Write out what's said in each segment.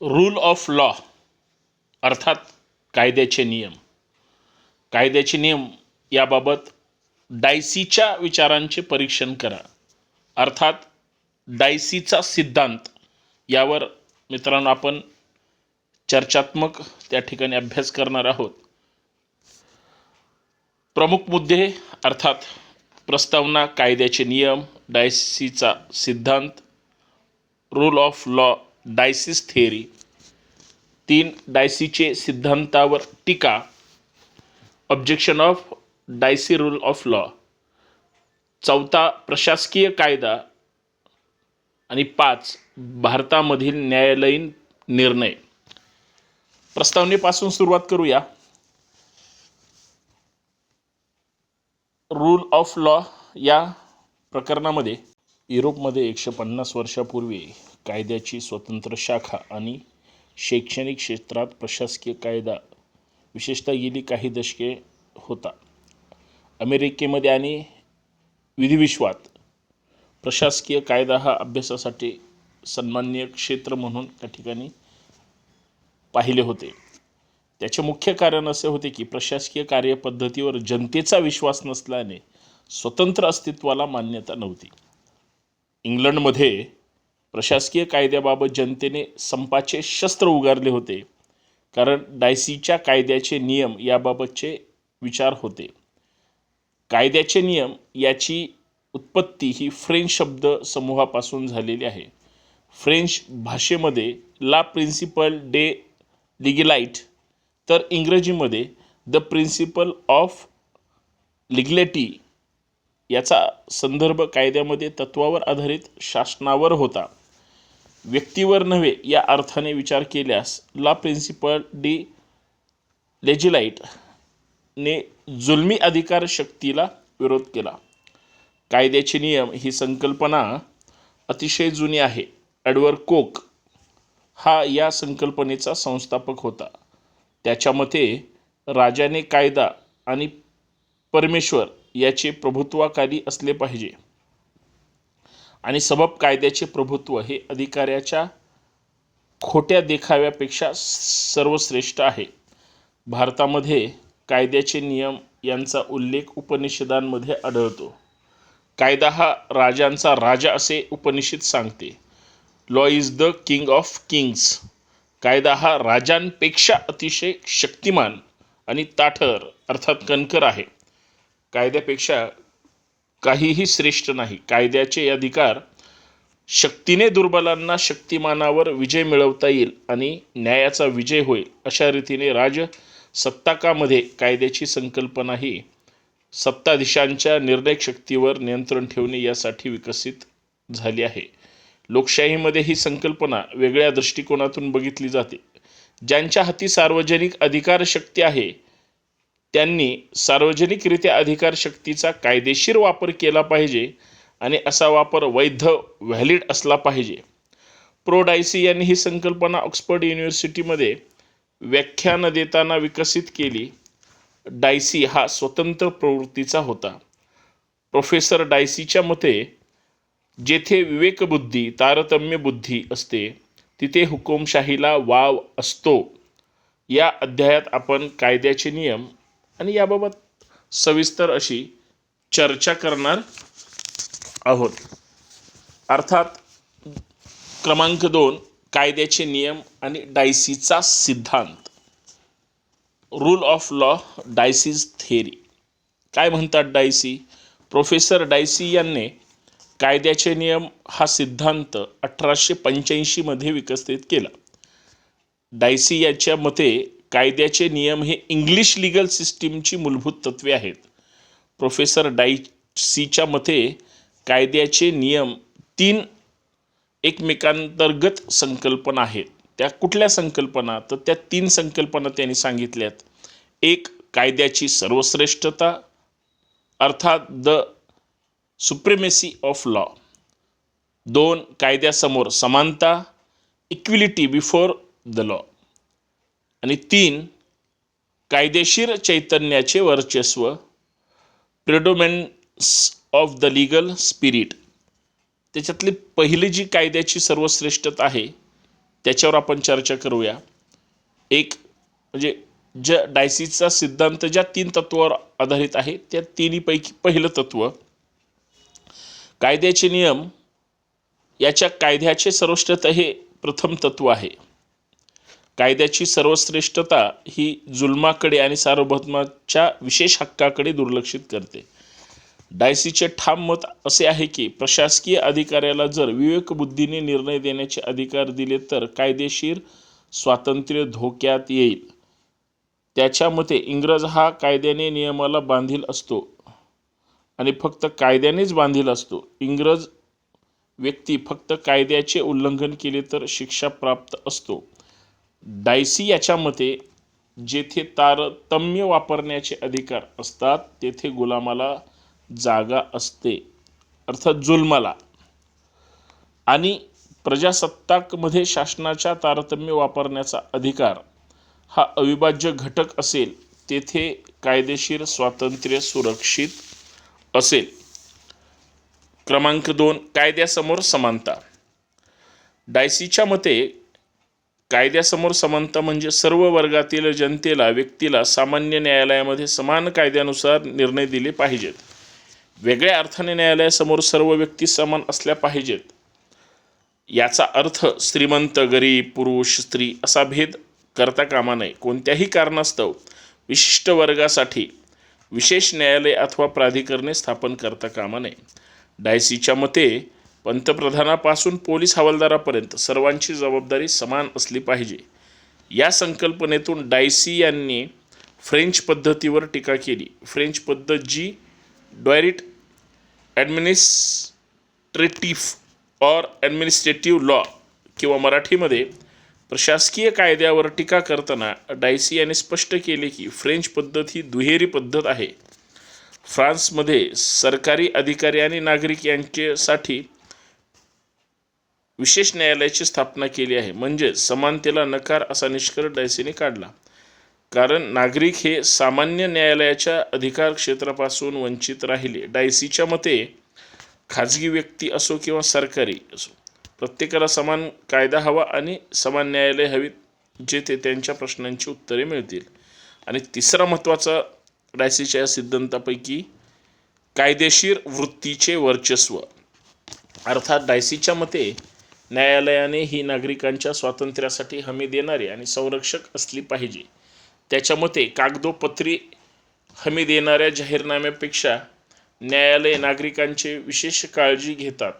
Rule of law अर्थात कायद्याचे नियम. कायद्याचे नियम याबाबत डायसीच्या विचारांचे परीक्षण करा. अर्थात डायसीचा सिद्धांत यावर मित्रांनो आपण चर्चात्मक त्या ठिकाणी अभ्यास करणार आहोत. प्रमुख मुद्दे अर्थात प्रस्तावना कायद्याचे नियम डायसीचा सिद्धांत rule of law Dicey's theory तीन डायसीचे सिद्धांतावर टीका objection of Dicey rule of law चौथा प्रशासकीय कायदा आणि पाच भारतामधील न्यायालयीन निर्णय. प्रस्तावनेपासून सुरुवात करूया. रूल ऑफ लॉ या प्रकरणामध्ये युरोपमध्ये एकशे पन्नास वर्षापूर्वी कायद्याची स्वतंत्र शाखा आणि शैक्षणिक क्षेत्रात प्रशासकीय कायदा विशेषतः गेली काही दशके होता. अमेरिकेमध्ये आणि विधिविश्वात प्रशासकीय कायदा हा अभ्यासासाठी सन्माननीय क्षेत्र म्हणून त्या ठिकाणी पाहिले होते. त्याचे मुख्य कारण असे होते की प्रशासकीय कार्यपद्धतीवर जनतेचा विश्वास नसल्याने स्वतंत्र अस्तित्वाला मान्यता नव्हती. इंग्लंडमध्ये प्रशासकीय कायद्याबाबत जनतेने संपाचे शस्त्र उगारले होते कारण डायसीच्या कायद्याचे नियम याबाबतचे विचार होते. कायद्याचे नियम याची उत्पत्ती ही फ्रेंच शब्द समूहापासून झालेली आहे. फ्रेंच भाषेमध्ये ला प्रिन्सिपल डे लिगिलाईट तर इंग्रजीमध्ये द प्रिन्सिपल ऑफ लिगलेटी याचा संदर्भ कायद्यामध्ये तत्वावर आधारित शासनावर होता. व्यक्तीवर नव्हे या अर्थाने विचार केल्यास ला प्रिन्सिपल डी. लेजिलाइट ने जुलमी अधिकार शक्तीला विरोध केला. कायद्याचे नियम ही संकल्पना अतिशय जुनी आहे. ॲडवर कोक हा या संकल्पनेचा संस्थापक होता. त्याच्या मते राजाने कायदा आणि परमेश्वर याचे प्रभुत्वाखाली असले पाहिजे. आणि सबब कायद्याचे प्रभुत्व हे अधिकाऱ्याच्या खोट्या देखाव्यापेक्षा सर्वश्रेष्ठ आहे. भारतामध्ये कायद्याचे नियम यांचा उल्लेख उपनिषदांमध्ये आढळतो. कायदा हा राजांचा राजा असे उपनिषद सांगते. Law is the king of kings कायदा हा राजांपेक्षा अतिशय शक्तिमान आणि ताठर अर्थात कणकर आहे. कायद्यापेक्षा काहीही श्रेष्ठ नाही. कायद्याचे अधिकार शक्तीने दुर्बलांना शक्तिमानावर विजय मिळवता येईल आणि न्यायाचा विजय होईल अशा रीतीने राज सत्ताकामध्ये कायद्याची संकल्पना ही सत्ताधीशांच्या निर्णय शक्तीवर नियंत्रण ठेवणे यासाठी विकसित झाली आहे. लोकशाहीमध्ये ही संकल्पना वेगळ्या दृष्टिकोनातून बघितली जाते. ज्यांच्या हाती सार्वजनिक अधिकार शक्ती आहे त्यांनी सार्वजनिकरित्या अधिकार शक्तीचा कायदेशीर वापर केला पाहिजे आणि असा वापर वैध व्हॅलिड असला पाहिजे. प्रो डायसी यांनी ही संकल्पना ऑक्सफर्ड युनिव्हर्सिटीमध्ये व्याख्यान देताना विकसित केली. डायसी हा स्वतंत्र प्रवृत्तीचा होता. प्रोफेसर डायसीच्या मते जेथे विवेकबुद्धी तारतम्य बुद्धी असते तिथे हुकुमशाहीला वाव असतो. या अध्यायात आपण कायद्याचे नियम आणि याबाबत सविस्तर अशी चर्चा करणार आहोत. अर्थात क्रमांक दोन कायद्याचे नियम आणि डायसीचा सिद्धांत. Rule of law Dicey's theory काय म्हणतात डायसी? प्रोफेसर डायसी यांनी कायद्याचे नियम हा सिद्धांत अठराशे पंच्याऐंशीमध्ये विकसित केला. डायसी याच्या मते कायद्याचे नियम हे इंग्लिश लिगल सिस्टीमची मूलभूत तत्वे आहेत. प्रोफेसर डायसीच्या मते कायद्याचे नियम तीन एकमेकांतर्गत संकल्पना आहेत. त्या कुठल्या संकल्पना? तर त्या तीन संकल्पना त्यांनी सांगितल्यात. एक कायद्याची सर्वश्रेष्ठता अर्थात द सुप्रेमेसी ऑफ लॉ दोन कायद्यासमोर समानता इक्विलिटी बिफोर द लॉ आणि तीन कायदेशीर चैतन्याचे वर्चस्व predominance of the legal spirit त्याच्यातली पहिली जी कायद्याची सर्वश्रेष्ठता आहे त्याच्यावर आपण चर्चा करूया. एक म्हणजे ज डायसीचा सिद्धांत ज्या तीन तत्वावर आधारित आहे त्या तिन्हीपैकी पहिलं तत्व कायद्याचे नियम याच्या कायद्याचे सर्वश्रेष्ठता हे प्रथम तत्व आहे. कायद्याची सर्वश्रेष्ठता ही जुलमाकडे आणि सार्वभौमाच्या विशेष हक्काकडे दुर्लक्षित करते. डायसीचे ठाम मत असे आहे की प्रशासकीय अधिकाऱ्याला जर विवेकबुद्धीने निर्णय देण्याचे अधिकार दिले तर कायदेशीर स्वातंत्र्य धोक्यात येईल. त्याच्या मते इंग्रज हा कायद्याने नियमाला बांधील असतो आणि फक्त कायद्यानेच बांधील असतो. इंग्रज व्यक्ती फक्त कायद्याचे उल्लंघन केले तर शिक्षा प्राप्त असतो. डायसी याच्या मते जेथे तारतम्य वापरण्याचे अधिकार असतात तेथे गुलामाला जागा असते. अर्थात जुलमाला. आणि प्रजासत्ताकमध्ये शासनाच्या तारतम्य वापरण्याचा अधिकार हा अविभाज्य घटक असेल तेथे कायदेशीर स्वातंत्र्य सुरक्षित असेल. क्रमांक दोन कायद्यासमोर समानता. डायसीच्या मते कायद्यासमोर समानता म्हणजे सर्व वर्गातील जनतेला व्यक्तीला सामान्य न्यायालयामध्ये समान कायद्यानुसार निर्णय दिले पाहिजेत. वेगळ्या अर्थाने न्यायालयासमोर सर्व व्यक्ती समान असल्या पाहिजेत. याचा अर्थ श्रीमंत गरीब पुरुष स्त्री असा भेद करता कामा नये. कोणत्याही कारणास्तव विशिष्ट वर्गासाठी विशेष न्यायालय अथवा प्राधिकरणे स्थापन करता कामा नये. डायसीच्या मते पंतप्रधानापासून पोलीस हवालदारापर्यंत सर्वांची जबाबदारी समान असली पाहिजे. या संकल्पनेतून डायसी यांनी फ्रेंच पद्धतीवर टीका केली. फ्रेंच पद्धत जी डॉयरिट ॲडमिनिस्ट्रेटिव्ह ऑर ॲडमिनिस्ट्रेटिव्ह लॉ किंवा मराठीमध्ये प्रशासकीय कायद्यावर टीका करताना डायसी यांनी स्पष्ट केले की फ्रेंच पद्धत ही दुहेरी पद्धत आहे. फ्रान्समध्ये सरकारी अधिकारी आणि नागरिक यांच्यासाठी विशेष न्यायालयाची स्थापना केली आहे. म्हणजे समानतेला नकार असा निष्कर्ष डायसीने काढला. कारण नागरिक हे सामान्य न्यायालयाच्या अधिकार क्षेत्रापासून वंचित राहिले. डायसीच्या मते खाजगी व्यक्ती असो किंवा सरकारी असो प्रत्येकाला समान कायदा हवा आणि समान न्यायालय हवीत जेथे त्यांच्या प्रश्नांची उत्तरे मिळतील. आणि तिसरा महत्त्वाचा डायसीच्या या सिद्धांतापैकी कायदेशीर वृत्तीचे वर्चस्व. अर्थात डायसीच्या मते न्यायालयाने ही नागरिकांच्या स्वातंत्र्यासाठी हमी देणारी आणि संरक्षक असली पाहिजे. त्याच्या मते कागदोपत्री हमी देणाऱ्या जाहीरनाम्यापेक्षा न्यायालय नागरिकांचे विशेष काळजी घेतात.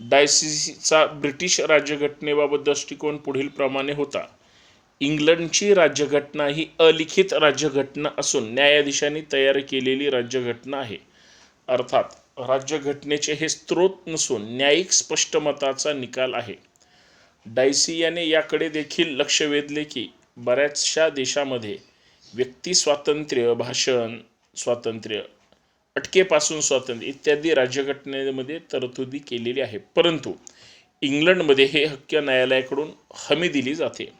डायसीसीचा ब्रिटिश राज्यघटनेबाबत दृष्टिकोन पुढील प्रमाणे होता. इंग्लंडची राज्यघटना ही अलिखित राज्यघटना असून न्यायाधीशांनी तयार केलेली राज्यघटना आहे. अर्थात राज्यघटनेचे हे स्रोत नसून न्यायिक स्पष्ट मताचा निकाल आहे. डायसी याने याकडे देखील लक्ष वेधले की बऱ्याचशा देशामध्ये व्यक्ती स्वातंत्र्य भाषण स्वातंत्र्य अटकेपासून स्वातंत्र्य इत्यादी राज्यघटनेमध्ये तरतुदी केलेली आहे. परंतु इंग्लंडमध्ये हे हक्क न्यायालयाकडून हमी दिली जाते.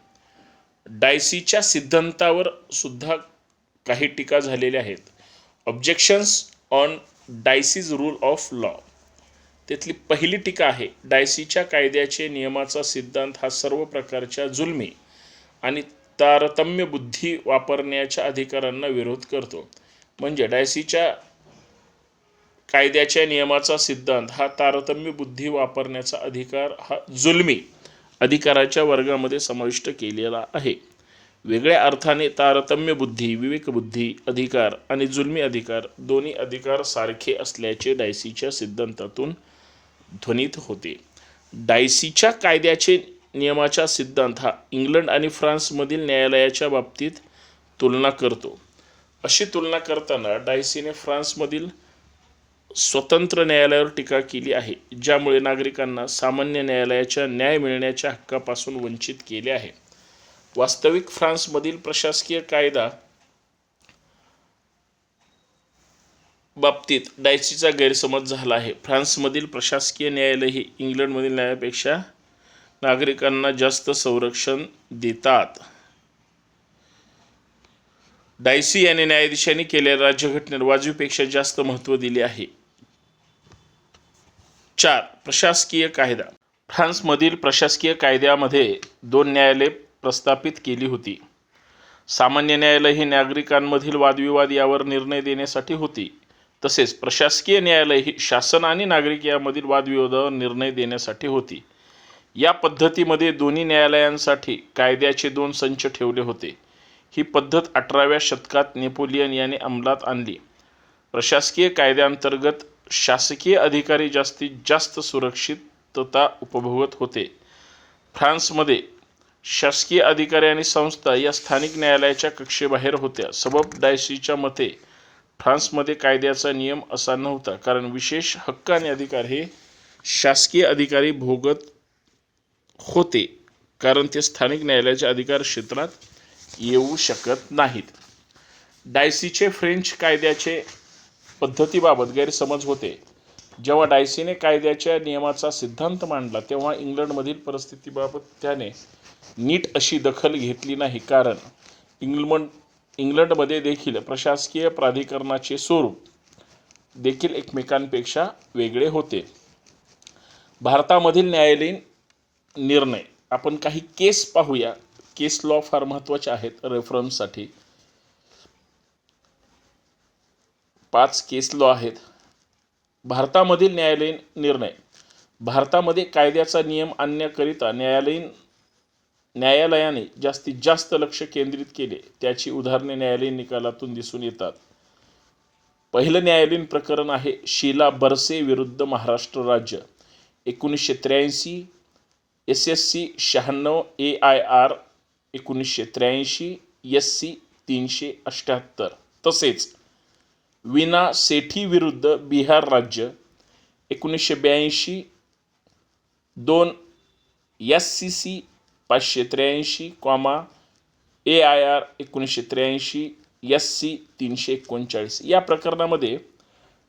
डायसीच्या सिद्धांतावर सुद्धा काही टीका झालेल्या आहेत. Objections on Dicey's rule of law. त्यातली पहिली टीका आहे डायसीच्या कायद्याचे नियमाचा सिद्धांत हा सर्व प्रकारच्या जुलमी आणि तारतम्य बुद्धी वापरण्याच्या अधिकारांना विरोध करतो. म्हणजे डायसीच्या कायद्याच्या नियमाचा सिद्धांत हा तारतम्य बुद्धी वापरण्याचा अधिकार हा जुलमी अधिकाराच्या वर्गामध्ये समाविष्ट केलेला आहे. वेगळ्या अर्थाने तारतम्य बुद्धी विवेकबुद्धी अधिकार आणि जुलमी अधिकार दोन्ही अधिकार सारखे असल्याचे डायसीच्या सिद्धांतातून ध्वनित होते. डायसीच्या कायद्याचे नियमाचा सिद्धांत हा इंग्लंड आणि फ्रान्समधील न्यायालयाच्या बाबतीत तुलना करतो. अशी तुलना करताना डायसीने फ्रान्समधील स्वतंत्र न्यायालयावर टीका केली आहे ज्यामुळे नागरिकांना सामान्य न्यायालयाच्या न्याय मिळण्याच्या हक्कापासून वंचित केले आहे. वास्तविक फ्रान्समधील प्रशासकीय कायदा बाबतीत डायसीचा गैरसमज झाला आहे. फ्रान्समधील प्रशासकीय न्यायालय ही इंग्लंडमधील न्यायापेक्षा नागरिकांना जास्त संरक्षण देतात. डायसी यांनी न्यायाधीशांनी केलेल्या राज्यघटनेला वाजवीपेक्षा जास्त महत्त्व दिले आहे. चार प्रशासकीय कायदा. फ्रान्समधील प्रशासकीय कायद्यामध्ये दोन न्यायालय प्रस्थापित केली होती. सामान्य न्यायालय ही नागरिकांमधील वादविवाद यावर निर्णय देण्यासाठी होती. तसेच प्रशासकीय न्यायालय ही शासन आणि नागरिक यामधील वादविवादावर निर्णय देण्यासाठी होती. या पद्धतीमध्ये दोन्ही न्यायालयांसाठी कायद्याचे दोन संच ठेवले होते. ही पद्धत अठराव्या शतकात नेपोलियन याने अंमलात आणली. प्रशासकीय कायद्याअंतर्गत शासकीय अधिकारी जास्तीत जास्त सुरक्षितता उपभोगत होते. फ्रान्समध्ये शासकीय अधिकारी आणि संस्था या स्थानिक न्यायालयाच्या कक्षेबाहेर होत्या. सबब डायसीच्या मते फ्रान्समध्ये कायद्याचा नियम असा नव्हता कारण विशेष हक्क आणि अधिकार हे शासकीय अधिकारी भोगत होते कारण ते स्थानिक न्यायालयाच्या अधिकार क्षेत्रात येऊ शकत नाहीत. डायसीचे फ्रेंच कायद्याचे पद्धतीबाबत गैरसमज होते. जेव्हा डायसीने कायद्याच्या नियमाचा सिद्धांत मांडला तेव्हा इंग्लंडमधील परिस्थितीबाबत त्याने नीट अशी दखल घेतली नाही. कारण इंग्लंड इंग्लंडमध्ये देखील प्रशासकीय प्राधिकरणाचे स्वरूप देखील एकमेकांपेक्षा वेगळे होते. भारतामधील न्यायालयीन निर्णय आपण काही केस पाहूया. केस लॉ फार महत्त्वाचे आहेत रेफरन्ससाठी. पाच केस लॉ आहेत. भारतामधील न्यायालयीन निर्णय भारतामध्ये कायद्याचा नियम आणण्याकरिता न्यायालयीन न्यायालयाने जास्तीत जास्त लक्ष केंद्रित केले त्याची उदाहरणे न्यायालयीन निकालातून दिसून येतात. पहिलं न्यायालयीन प्रकरण आहे शीला बरसे विरुद्ध महाराष्ट्र राज्य. एकोणीसशे त्र्याऐंशी एस एस सी शहाण्णव ए आय आर एकोणीसशे त्र्याऐंशी एस सी तीनशे अठ्ठ्याहत्तर तसेच विना सेठी विरुद्ध बिहार राज्य एकोणीसशे ब्याऐंशी दोन एस सी सी पाचशे त्र्याऐंशी कॉमा ए आय आर एकोणीसशे त्र्याऐंशी एस सी तीनशे एकोणचाळीस. या प्रकरणामध्ये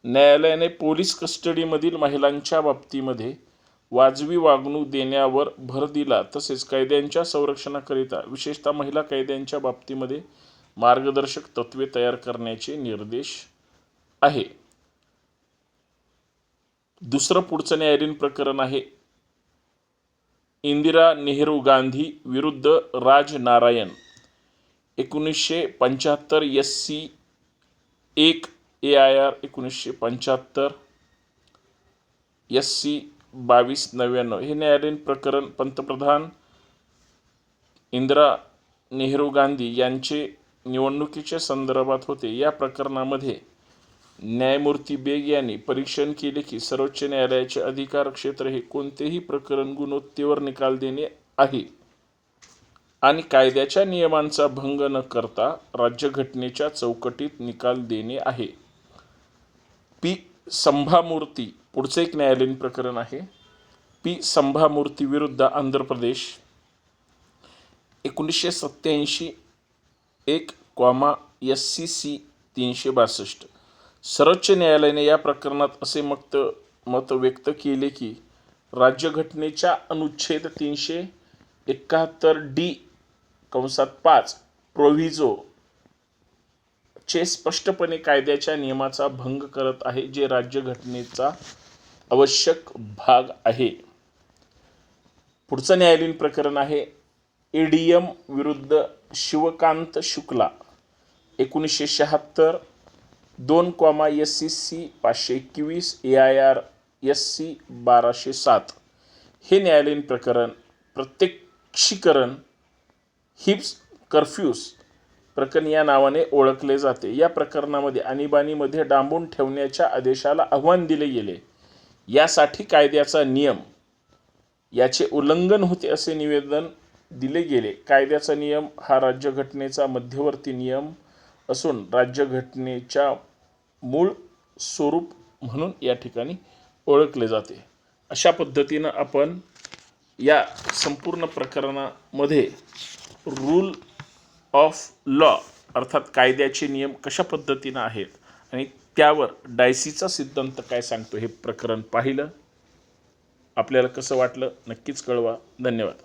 न्यायालयाने पोलीस कस्टडीमधील महिलांच्या बाबतीमध्ये वाजवी वागणूक देण्यावर भर दिला तसेच कैद्यांच्या संरक्षणाकरिता विशेषतः महिला कैद्यांच्या बाबतीमध्ये मार्गदर्शक तत्त्वे तयार करण्याचे निर्देश आहे. दुसरं पुढचं न्यायालयीन प्रकरण आहे इंदिरा नेहरू गांधी विरुद्ध राज नारायण एकोणीसशे पंच्याहत्तर एस सी एक ए आय आर एकोणीसशे पंच्याहत्तर एस सी बावीस नव्याण्णव. हे न्यायालयीन प्रकरण पंतप्रधान इंदिरा नेहरू गांधी यांचे निवडणुकीच्या संदर्भात होते. या प्रकरणामध्ये न्यायमूर्ती बेग यांनी परीक्षण केले की सर्वोच्च न्यायालयाचे अधिकार क्षेत्र हे कोणतेही प्रकरण गुणवत्तेवर निकाल देणे आहे. आणि कायद्याच्या नियमांचा भंग न करता राज्यघटनेच्या चौकटीत निकाल देणे आहे. पी. संभामूर्ती पुढचं एक न्यायालयीन प्रकरण आहे. पी. संभामूर्ती विरुद्ध आंध्र प्रदेश. एकोणीसशे सत्त्याऐंशी एक क्वामा एस सी सी तीनशे बासष्ट. सर्वोच्च न्यायालयाने या प्रकरणात असे मत मत व्यक्त केले की राज्यघटनेच्या अनुच्छेद तीनशे एकाहत्तर डी कंसात पाच प्रोव्हिजो चे स्पष्टपणे कायद्याच्या नियमाचा भंग करत आहे जे राज्यघटनेचा आवश्यक भाग आहे. पुढचं न्यायालयीन प्रकरण आहे एडीएम विरुद्ध शिवकांत शुक्ला एकोणीसशे शहात्तर दोन क्वामा एस सी सी पाचशे एकवीस A I R S C बाराशे सात. हे न्यायालयीन प्रकरण प्रत्यक्षीकरण हिप्स कर्फ्यूस प्रकरण या नावाने ओळखले जाते. या प्रकरणामध्ये आणीबाणीमध्ये डांबून ठेवण्याच्या आदेशाला आव्हान दिले गेले. यासाठी कायद्याचा नियम याचे उल्लंघन होते असे निवेदन दिले गेले. कायद्याचा नियम हा राज्यघटनेचा मध्यवर्ती नियम असून राज्यघटनेच्या मूळ स्वरूप म्हणून या ठिकाणी ओळखले जाते. अशा पद्धतीनं आपण या संपूर्ण प्रकरणामध्ये रूल ऑफ लॉ अर्थात कायद्याचे नियम कशा पद्धतीनं आहेत आणि त्यावर डायसीचा सिद्धांत काय सांगतो हे प्रकरण पाहिलं. आपल्याला कसं वाटलं नक्कीच कळवा. धन्यवाद.